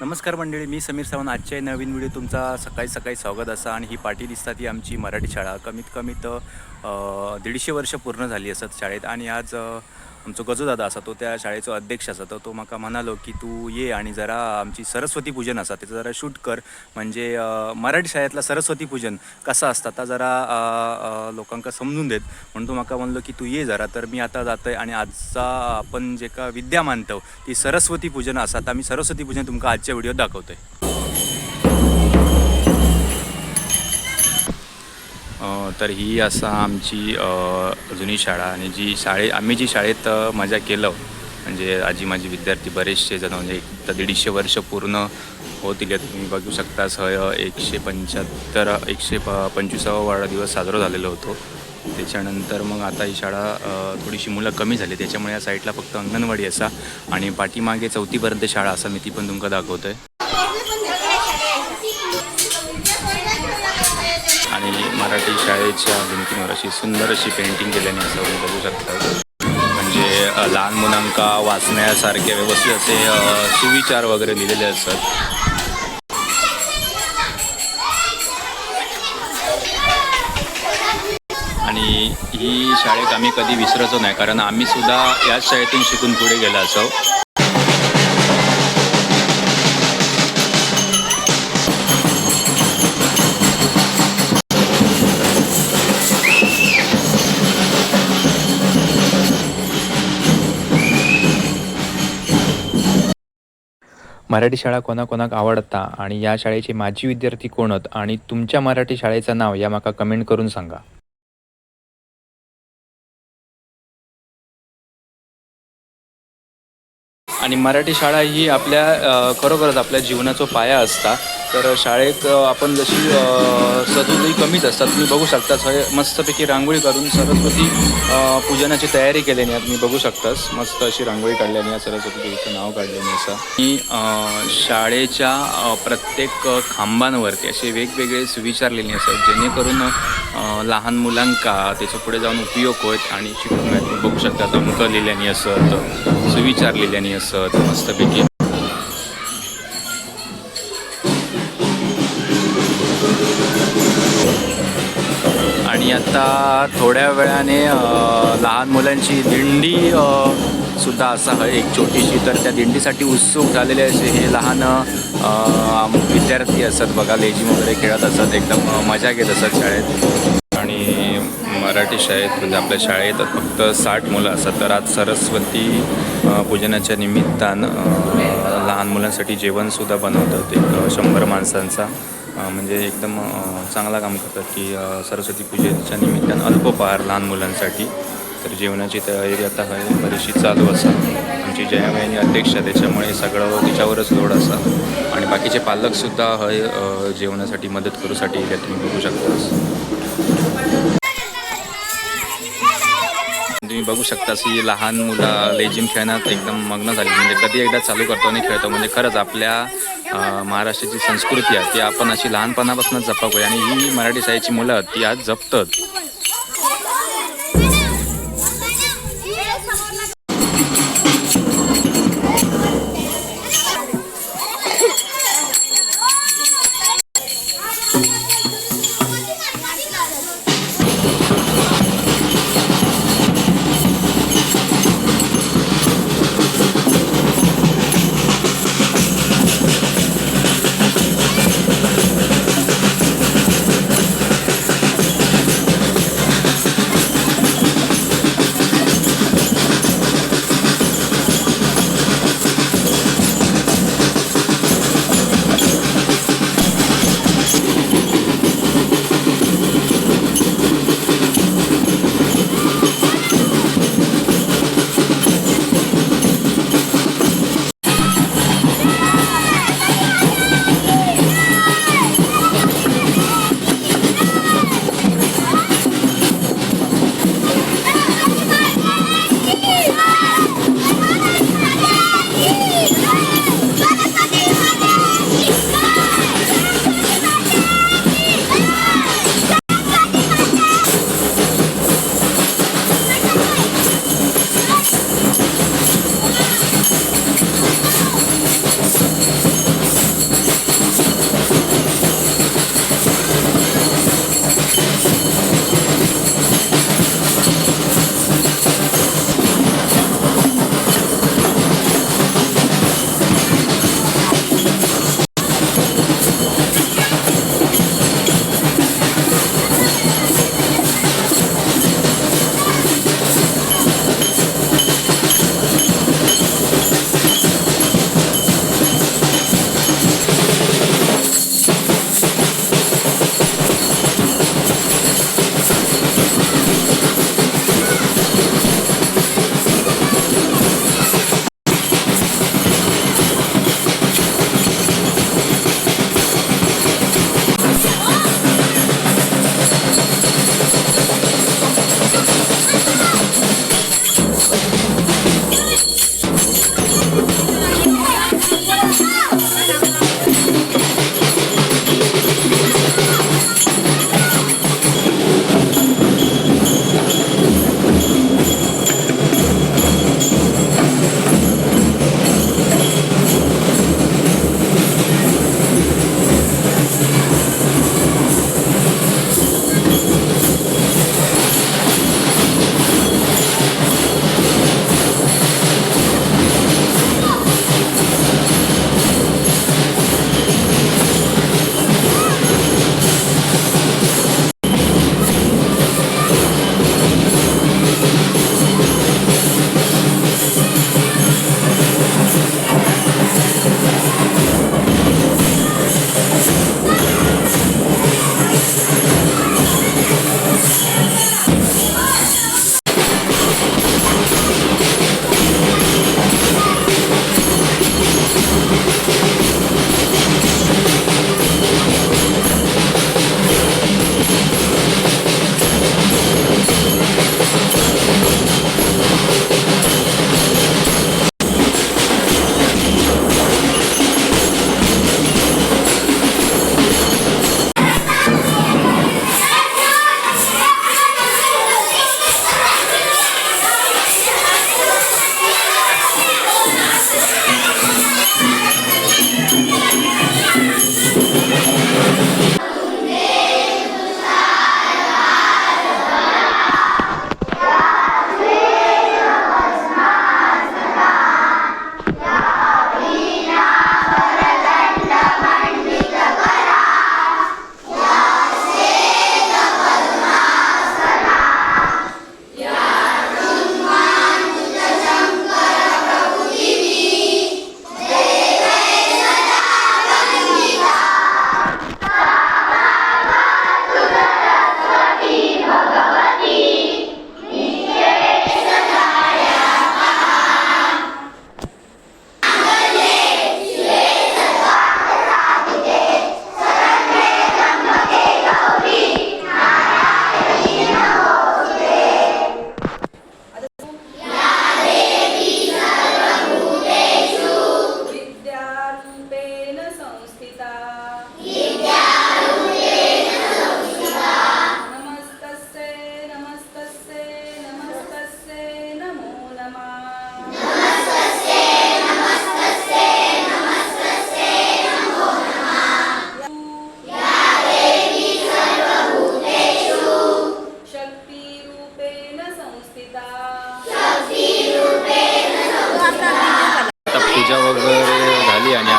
नमस्कार मंडळी मी समीर सावंत. आजच्या नवीन व्हिडिओ तुमचा सकाळी सकाळी स्वागत असा आणि ही पाठी दिसतात ही आमची मराठी शाळा. कमीत कमी तर दीडशे वर्ष पूर्ण झाली असत शाळेत आणि आज आमचो गजोदादा आसा तो त्या शाळेचो अध्यक्ष आसा तर तो म्हाका म्हणालो की तू ये आणि जरा आमची सरस्वती पूजन असा त्याचं जरा शूट कर. म्हणजे मराठी शाळेतला सरस्वती पूजन कसं असतं आता जरा अ, लोकांका समजून देत. म्हणून तो म्हाका म्हणलो की तू ये जरा तर मी आता जातोय आणि आजचा आपण जे का विद्या मानतो ती सरस्वती पूजन असा आता मी सरस्वती पूजन तुमका आजच्या व्हिडिओत दाखवतोय. तर ही असा आमची जुनी शाळा आणि जी शाळे आम्ही जी शाळेत मजा केलं म्हणजे आजी माझी विद्यार्थी बरेचसे जण म्हणजे एक तर दीडशे वर्ष पूर्ण होत गेले. तुम्ही बघू शकता सह एकशे पंच्याहत्तर एकशे प पंचवीसावा वाढदिवस साजरा झालेलो होतो. त्याच्यानंतर मग आता ही शाळा थोडीशी मुलं कमी झाली. त्याच्यामुळे या साईडला फक्त अंगणवाडी असा आणि पाठीमागे चौथीपर्यंत शाळा असा मी ती पण तुमका दाखवतोय. आणि मराठी शाळेच्या भिंतीवर अशी सुंदर अशी पेंटिंग केल्याने असं तुम्ही बघू शकता. म्हणजे लहान मुलांका वाचण्यासारखे व्यवस्थित असे सुविचार वगैरे लिहिलेले असतात. आणि ही शाळेत आम्ही कधी विसरायचो नाही कारण आम्ही सुद्धा याच शाळेतून शिकून पुढे गेलो असो मराठी शाळा कोणाकोणाक आवडता आणि या शाळेचे माजी विद्यार्थी कोण आहेत आणि तुमच्या मराठी शाळेचं नाव या माका कमेंट करून सांगा. आणि मराठी शाळा ही आपल्या खरोखरच आपल्या जीवनाचा पाया असता. तर शाळेत आपण जशी अ, कमीच असतात. तुम्ही बघू शकता मस्तपैकी रांगोळी काढून सरस्वती पूजनाची तयारी केल्याने तुम्ही बघू शकतास. मस्त अशी रांगोळी काढल्याने सरस्वती देवीचं नाव काढल्याने असं. आणि शाळेच्या प्रत्येक खांबांवरती असे वेगवेगळे सुविचारलेले असतात जेणेकरून लहान मुलांका त्याच्या पुढे जाऊन उपयोग होत आणि शिकून तुम्ही बघू शकता अंक लिहिल्याने असत सुविचार लिहिल्याने असत मस्तपैकी आणि आता थोड्या वेळाने लहान मुलांची दिंडी सुद्धा असा एक छोटीशी तर त्या दिंडीसाठी उत्सुक झालेले असे हे लहान विद्यार्थी असतात बघा लेझिम वगैरे खेळत असत एकदम मजा घेत असतात शाळेत. आणि मराठी शाळेत म्हणजे आपल्या शाळेत फक्त साठ मुलं असतात तर आज सरस्वती पूजनाच्या निमित्तानं लहान मुलांसाठी जेवणसुद्धा बनवतात एक शंभर माणसांचा. म्हणजे एकदम चांगला काम करतात की सरस्वती पूजेच्या निमित्तानं अल्पोपहार लहान मुलांसाठी. तर जेवणाची तयारी आता आहे बरीचशी चालू असा. आमची जयामयानी अध्यक्ष त्याच्यामुळे सगळं तिच्यावरच लोड असा. आणि बाकीचे पालकसुद्धा हय जेवणासाठी मदत करूसाठी येतात तुम्ही बघू शकता. तुम्ही बघू शकता की लहान मुलं लेझिम खेळण्यात एकदम मग्न झाली म्हणजे कधी एकदा चालू करतो आणि खेळतो. म्हणजे खरंच आपल्या महाराष्ट्राची संस्कृती आहे ती आपण अशी लहानपणापासूनच जपावूया आणि ही मराठी शाळेची मुलं ती आज जपतात.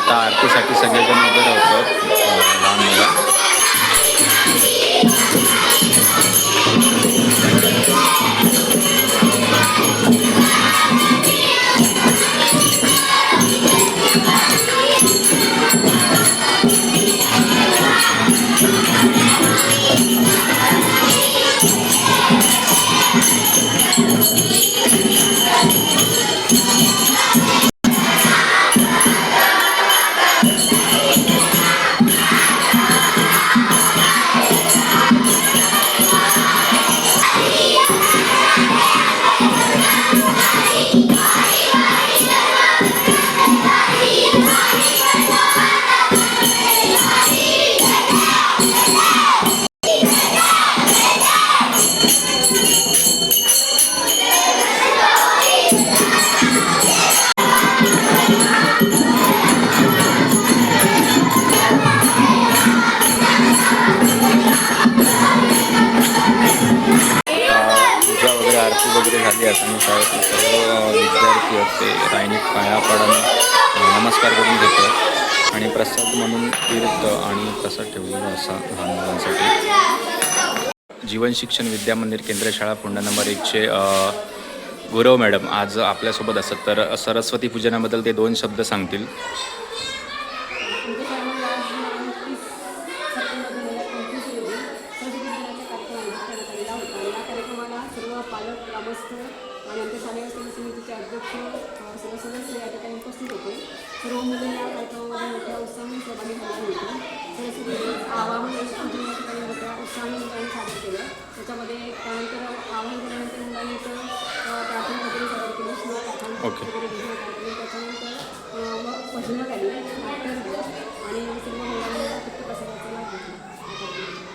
आता आरतीसाठी सगळेजण वगैरे होतं लहान मुलं. तीर्थ आणि प्रसाद ठेवलेला असा लहान मुलांसाठी. जीवन शिक्षण विद्या मंदिर केंद्र शाळा पुंडा नंबर एकचे गौरव गुरव मॅडम आज आपल्यासोबत असत. तर सरस्वती पूजनाबद्दल ते दोन शब्द सांगतील. आवाहन आणि पूजन ठिकाणी मोठ्या उत्साहाने मुलांनी सादर केलं त्याच्यामध्ये त्यानंतर आवाहन केल्यानंतर मुलांनी इथं प्रार्थना वगैरे सादर केली श्लोक पाठांतर वगैरे घेण्यात आले त्याच्यानंतर अ, भजनं गायली नाट्य झालं आणि सर्व मुलांना फक्त प्रसादाचा लाभ घेतला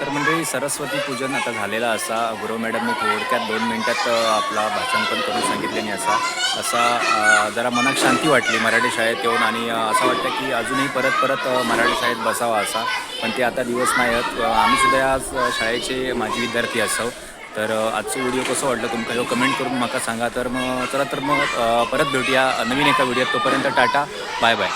तर मंडळी सरस्वती पूजन आता झालेलं असा. गुरु मॅडमने थोडक्यात दोन मिनटात आपला भाषण पण करून सांगितले असा. असा जरा मनात शांती वाटली मराठी शाळेत येऊन आणि असं वाटतं की अजूनही परत परत मराठी शाळेत बसावा असा. पण ते आता दिवस नाही आहेत आम्हीसुद्धा आम्ही सुद्धा आज शाळेचे माजी विद्यार्थी असो तर आजचं व्हिडिओ कसं वाटलं तुमका हो कमेंट करून म्हाका सांगा. तर मग चला तर मग परत भेटूया नवीन एका व्हिडिओत. तोपर्यंत टाटा. Bye bye.